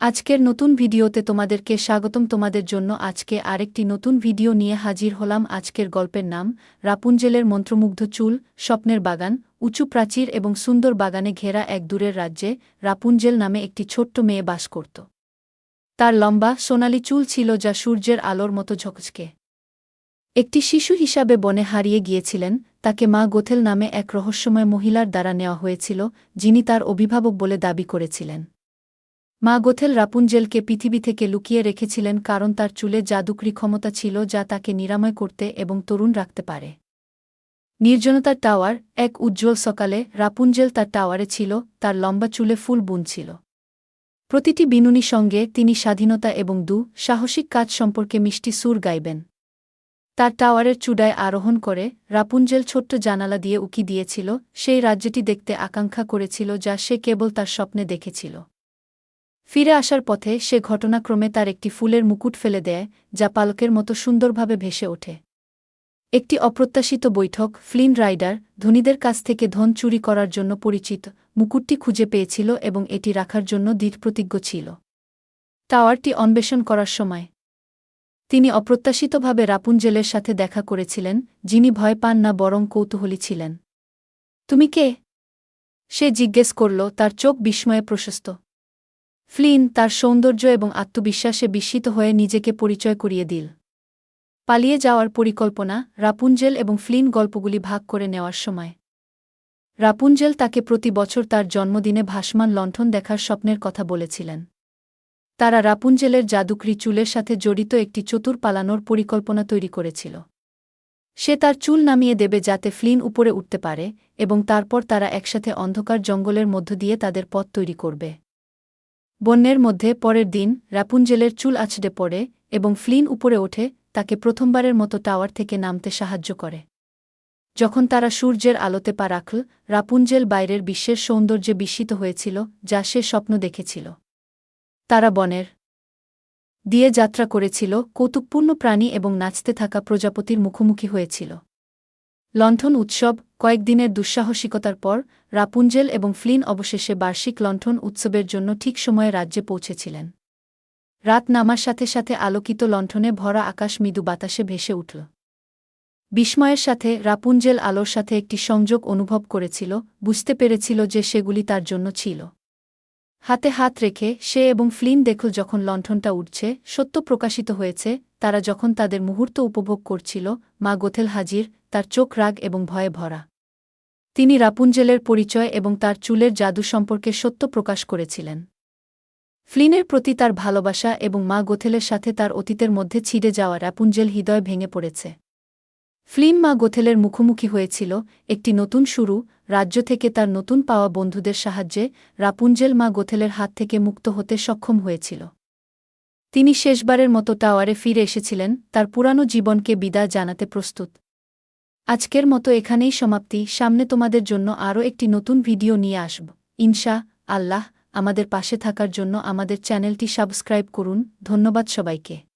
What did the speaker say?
আজকের নতুন ভিডিওতে তোমাদেরকে স্বাগতম। তোমাদের জন্য আজকে আরেকটি নতুন ভিডিও নিয়ে হাজির হলাম। আজকের গল্পের নাম, রাপুঞ্জেলের মন্ত্রমুগ্ধ চুল, স্বপ্নের বাগান, উঁচু প্রাচীর এবং সুন্দর বাগানে ঘেরা এক দূরের রাজ্যে রাপুঞ্জেল নামে একটি ছোট্ট মেয়ে বাস করত। তার লম্বা, সোনালি চুল ছিল যা সূর্যের আলোর মতো ঝকঝকে। একটি শিশু হিসাবে বনে হারিয়ে গিয়েছিলেন। তাকে মা গোথেল নামে এক রহস্যময় মহিলার দ্বারা নেওয়া হয়েছিল, যিনি তার অভিভাবক বলে দাবি করেছিলেন। মা গোথেল রাপুঞ্জেলকে পৃথিবী থেকে লুকিয়ে রেখেছিলেন কারণ তার চুলে জাদুকরি ক্ষমতা ছিল যা তাকে নিরাময় করতে এবং তরুণ রাখতে পারে। নির্জনতার টাওয়ার, এক উজ্জ্বল সকালে রাপুঞ্জেল তার টাওয়ারে ছিল, তার লম্বা চুলে ফুল বুনছিল প্রতিটি বিনুনি সঙ্গে তিনি স্বাধীনতা এবং দু, সাহসিক কাজ সম্পর্কে মিষ্টি সুর গাইবেন। তার টাওয়ারের চূড়ায় আরোহণ করে রাপুঞ্জেল ছোট্ট জানালা দিয়ে উকি দিয়েছিল, সেই রাজ্যটি দেখতে আকাঙ্ক্ষা করেছিল যা সে কেবল তার স্বপ্নে দেখেছিল। ফিরে আসার পথে সে ঘটনাক্রমে তার একটি ফুলের মুকুট ফেলে দেয়, যা পালকের মতো সুন্দরভাবে ভেসে ওঠে। একটি অপ্রত্যাশিত বৈঠক ফ্লিন রাইডার ধনীদের কাছ থেকে ধন চুরি করার জন্য পরিচিত, মুকুটটি খুঁজে পেয়েছিল এবং এটি রাখার জন্য দৃঢ়প্রতিজ্ঞ ছিল। টাওয়ারটি অন্বেষণ করার সময়, তিনি অপ্রত্যাশিতভাবে রাপুঞ্জেলের সাথে দেখা করেছিলেন, যিনি ভয় পান না বরং কৌতূহলী ছিলেন। তুমি কে? সে জিজ্ঞেস করল, তার চোখ বিস্ময়ে প্রশস্ত। ফ্লিন তার সৌন্দর্য এবং আত্মবিশ্বাসে বিস্মিত হয়ে নিজেকে পরিচয় করিয়ে দিল। পালিয়ে যাওয়ার পরিকল্পনা রাপুঞ্জেল এবং ফ্লিন গল্পগুলি ভাগ করে নেওয়ার সময়। রাপুঞ্জেল তাকে প্রতি বছর তার জন্মদিনে ভাসমান লণ্ঠন দেখার স্বপ্নের কথা বলেছিলেন। তারা রাপুঞ্জেলের জাদুকরি চুলের সাথে জড়িত একটি চতুর পালানোর পরিকল্পনা তৈরি করেছিল। সে তার চুল নামিয়ে দেবে যাতে ফ্লিন উপরে উঠতে পারে এবং তারপর তারা একসাথে অন্ধকার জঙ্গলের মধ্য দিয়ে তাদের পথ তৈরি করবে। বন্যের মধ্যে পরের দিন রাপুঞ্জেলের চুল আছড়ে পড়ে এবং ফ্লিন উপরে ওঠে, তাকে প্রথমবারের মতো টাওয়ার থেকে নামতে সাহায্য করে। যখন তারা সূর্যের আলোতে পা রাখল, রাপুঞ্জেল বাইরের বিশ্বের সৌন্দর্যে বিস্মিত হয়েছিল, যা সে স্বপ্ন দেখেছিল। তারা বনের দিয়ে যাত্রা করেছিল, কৌতুকপূর্ণ প্রাণী এবং নাচতে থাকা প্রজাপতির মুখোমুখি হয়েছিল। লণ্ঠন উৎসব কয়েকদিনের দুঃসাহসিকতার পর, রাপুঞ্জেল এবং ফ্লিন অবশেষে বার্ষিক লণ্ঠন উৎসবের জন্য ঠিক সময়ে রাজ্যে পৌঁছেছিলেন। রাত নামার সাথে সাথে আলোকিত লণ্ঠনে ভরা আকাশ মৃদু বাতাসে ভেসে উঠল। বিস্ময়ের সাথে রাপুঞ্জেল আলোর সাথে একটি সংযোগ অনুভব করেছিল, বুঝতে পেরেছিল যে সেগুলি তার জন্য ছিল। হাতে হাত রেখে সে এবং ফ্লিন দেখল যখন লণ্ঠনটা উঠছে সত্য প্রকাশিত হয়েছে, তারা যখন তাদের মুহূর্ত উপভোগ করছিল, মা গোথেল হাজির তার চোখ রাগ এবং ভয়ে ভরা। তিনি রাপুঞ্জেলের পরিচয় এবং তার চুলের জাদু সম্পর্কে সত্য প্রকাশ করেছিলেন। ফ্লিনের প্রতি তার ভালোবাসা এবং মা গোথেলের সাথে তার অতীতের মধ্যে ছিঁড়ে যাওয়া রাপুঞ্জেল হৃদয় ভেঙে পড়েছে। ফ্লিন মা গোথেলের মুখোমুখি হয়েছিল একটি নতুন শুরু, রাজ্য থেকে তার নতুন পাওয়া বন্ধুদের সাহায্যে রাপুঞ্জেল মা গোথেলের হাত থেকে মুক্ত হতে সক্ষম হয়েছিল। তিনি শেষবারের মতো টাওয়ারে ফিরে এসেছিলেন, তার পুরানো জীবনকে বিদায় জানাতে প্রস্তুত। আজকের মতো এখানেই সমাপ্তি। সামনে তোমাদের জন্য আরও একটি নতুন ভিডিও নিয়ে আসব। ইনশা আল্লাহ আমাদের পাশে থাকার জন্য আমাদের চ্যানেলটি সাবস্ক্রাইব করুন। ধন্যবাদ সবাইকে।